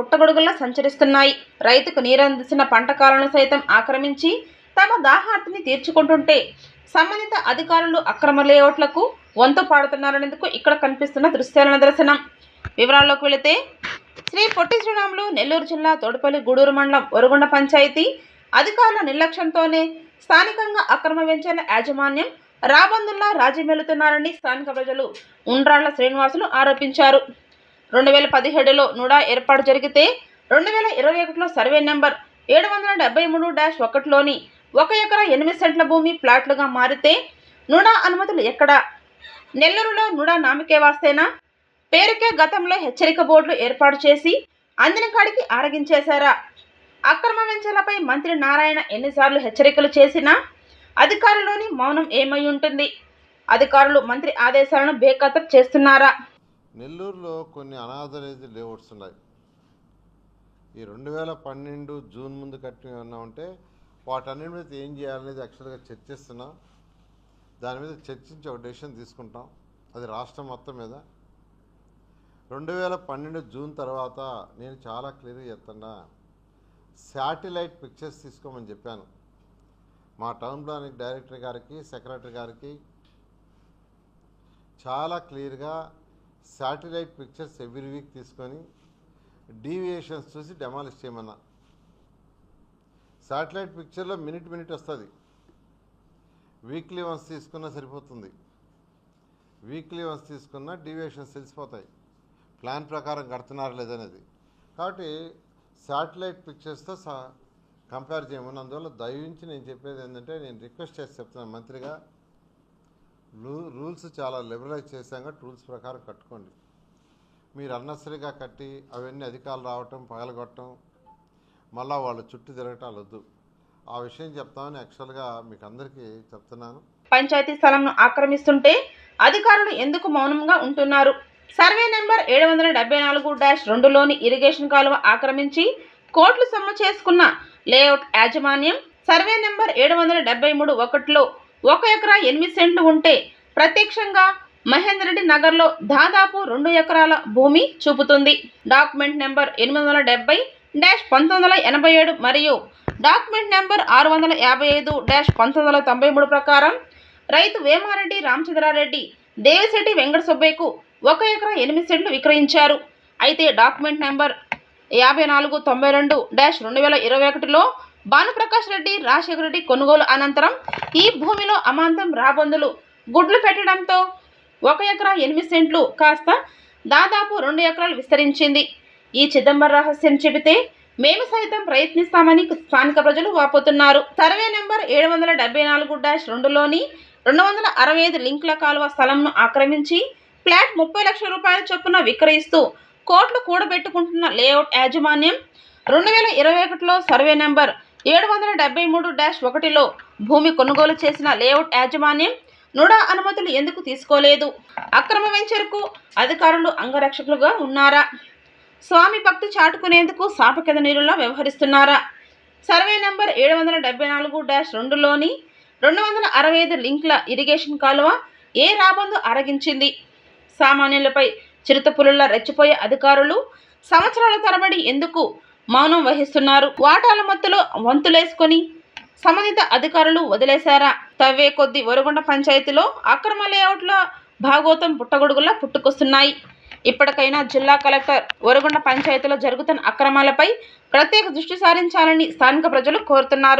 పుట్టగొడుగుల్లో పుట్టగొడుగులా సంచరిస్తున్నాయి. రైతుకు నీరందిసిన పంట కాలను సైతం ఆక్రమించి తమ దాహార్తిని తీర్చుకుంటుంటే సంబంధిత అధికారులు అక్రమ లేఅవుట్లకు వంతు పాడుతున్నారనేందుకు ఇక్కడ కనిపిస్తున్న దృశ్యాల నిదర్శనం. వివరాల్లోకి వెళితే శ్రీ పొట్టి శ్రీరాములు నెల్లూరు జిల్లా తోడుపల్లి గూడూరు మండలం ఒరుగుండ పంచాయతీ అధికారుల నిర్లక్ష్యంతోనే స్థానికంగా అక్రమ వెంచర్ల యాజమాన్యం రాబందుల్లా రాజీమెలుతున్నారని స్థానిక ప్రజలు ఉండ్రాళ్ళ శ్రీనివాసులు ఆరోపించారు. రెండు వేల పదిహేడులో నుడా ఏర్పాటు జరిగితే రెండు వేల ఇరవై ఒకటిలో సర్వే నెంబర్ ఏడు వందల డెబ్బై మూడు డాష్ ఒకటిలోని ఒక ఎకరా ఎనిమిది సెంట్ల భూమి ప్లాట్లుగా మారితే నుడా అనుమతులు ఎక్కడా? నెల్లూరులో నుడా నామికే వాస్తేనా? పేరుకే గతంలో హెచ్చరిక బోర్డులు ఏర్పాటు చేసి అందిన కాడికి ఆరగించేశారా? అక్రమ వెంచలపై మంత్రి నారాయణ ఎన్నిసార్లు హెచ్చరికలు చేసినా అధికారులోని మౌనం ఏమై ఉంటుంది? అధికారులు మంత్రి ఆదేశాలను బేఖాతరు చేస్తున్నారా? నెల్లూరులో కొన్ని అనాథరైజ్ లేఅవుట్స్ ఉన్నాయి ఈ రెండు వేల పన్నెండు జూన్ ముందు కట్టిన ఏమన్నా ఉంటే వాటన్నిటి మీద ఏం చేయాలనేది యాక్చువల్గా చర్చిస్తున్నా. దాని మీద చర్చించి ఒక డెసిషన్ తీసుకుంటాం. అది రాష్ట్రం మొత్తం మీద. రెండు వేల పన్నెండు జూన్ తర్వాత నేను చాలా క్లియర్గా చెప్తున్నా శాటిలైట్ పిక్చర్స్ తీసుకోమని చెప్పాను. మా టౌన్ ప్లానింగ్ డైరెక్టర్ గారికి సెక్రటరీ గారికి చాలా క్లియర్గా శాటిలైట్ పిక్చర్స్ ఎవ్రీ వీక్ తీసుకొని డీవియేషన్స్ చూసి డెమాలిష్ చేయమన్నా. శాటిలైట్ పిక్చర్లో మినిట్ మినిట్ వస్తుంది. వీక్లీ వన్స్ తీసుకున్నా సరిపోతుంది. వీక్లీ వన్స్ తీసుకున్నా డీవియేషన్స్ తెలిసిపోతాయి. ప్లాన్ ప్రకారం కడుతున్నారు లేదనేది. కాబట్టి శాటిలైట్ పిక్చర్స్తో సా కంపేర్ చేయమని అందువల్ల దయించి నేను చెప్పేది ఏంటంటే నేను రిక్వెస్ట్ చేసి చెప్తున్నాను మంత్రిగా రూల్స్ చాలా లిబరలైజ్ చేశాం కాబట్టి రూల్స్ ప్రకారం కట్టుకోండి. మీరు అన్నసరిగా కట్టి అవన్నీ అధికారులు రావటం పగలగొట్టడం మళ్ళా వాళ్ళ చుట్టూ తిరగటాలు వద్దు. ఆ విషయం చెప్తామని యాక్చువల్గా మీకు అందరికీ చెప్తున్నాను. పంచాయతీ స్థలంను ఆక్రమిస్తుంటే అధికారులు ఎందుకు మౌనంగా ఉంటున్నారు? సర్వే నెంబర్ ఏడు వందల డెబ్బై నాలుగు డాష్ రెండులోని ఇరిగేషన్ కాలువ ఆక్రమించి కోట్లు సొమ్ము చేసుకున్న లేఅవుట్ యాజమాన్యం సర్వే నెంబర్ ఏడు వందల డెబ్బై మూడు ఒకటిలో ఒక ఎకరా ఎనిమిది సెంట్లు ఉంటే ప్రత్యక్షంగా మహేందర్ రెడ్డి నగర్లో దాదాపు రెండు ఎకరాల భూమి చూపుతుంది. డాక్యుమెంట్ నెంబర్ ఎనిమిది వందల డెబ్బై డాష్ పంతొమ్మిది వందల ఎనభై ఏడు మరియు డాక్యుమెంట్ నెంబర్ ఆరు వందల యాభై ఐదు డాష్ పంతొమ్మిది వందల తొంభై మూడు ప్రకారం రైతు వేమారెడ్డి రామచంద్రారెడ్డి దేవిశెట్టి వెంకట సుబ్బయ్యకు ఒక ఎకరా ఎనిమిది సెంట్లు విక్రయించారు. అయితే డాక్యుమెంట్ నెంబర్ యాభై నాలుగు తొంభై రెండు డాష్ రెండు వేల ఇరవై ఒకటిలో భానుప్రకాష్ రెడ్డి రాజశేఖర రెడ్డి కొనుగోలు అనంతరం ఈ భూమిలో అమాంతం రాబందులు. గుడ్లు పెట్టడంతో ఒక ఎకరా ఎనిమిది సెంట్లు కాస్త దాదాపు రెండు ఎకరాలు విస్తరించింది. ఈ చిదంబర రహస్యం చెబితే మేము సైతం ప్రయత్నిస్తామని స్థానిక ప్రజలు వాపోతున్నారు. సర్వే నెంబర్ ఏడు వందల డెబ్బై నాలుగు డాష్ రెండులోని రెండు వందల అరవై ఐదు లింక్ల కాలువ స్థలంను ఆక్రమించి ఫ్లాట్ ముప్పై లక్షల రూపాయల చొప్పున విక్రయిస్తూ కోట్లు కూడబెట్టుకుంటున్న లేఅవుట్ యాజమాన్యం రెండు వేల ఇరవై ఒకటిలో సర్వే నెంబర్ ఏడు వందల డెబ్బై మూడు డాష్ ఒకటిలో భూమి కొనుగోలు చేసిన లేఅవుట్ యాజమాన్యం నుడా అనుమతులు ఎందుకు తీసుకోలేదు? అక్రమ వెంచర్కు అధికారులు అంగరక్షకులుగా ఉన్నారా? స్వామి భక్తి చాటుకునేందుకు సాపకెద నీరులా వ్యవహరిస్తున్నారా? సర్వే నెంబర్ ఏడు వందల డెబ్బై నాలుగు డాష్ రెండులోని రెండు వందల అరవై ఐదు లింక్ల ఇరిగేషన్ కాలువ ఏ రాబందు అరగించింది? సామాన్యులపై చిరుతపులులా రెచ్చిపోయే అధికారులు సంవత్సరాల తరబడి ఎందుకు మౌనం వహిస్తున్నారు. వాటాల మత్తులో వంతులేసుకొని సంబంధిత అధికారులు వదిలేశారా? తవ్వే కొద్ది వరగొండ పంచాయతీలో అక్రమ లేఅవుట్లో భాగోతం పుట్టగొడుగులా పుట్టుకొస్తున్నాయి. ఇప్పటికైనా జిల్లా కలెక్టర్ వరగొండ పంచాయతీలో జరుగుతున్న అక్రమాలపై ప్రత్యేక దృష్టి సారించాలని స్థానిక ప్రజలు కోరుతున్నారు.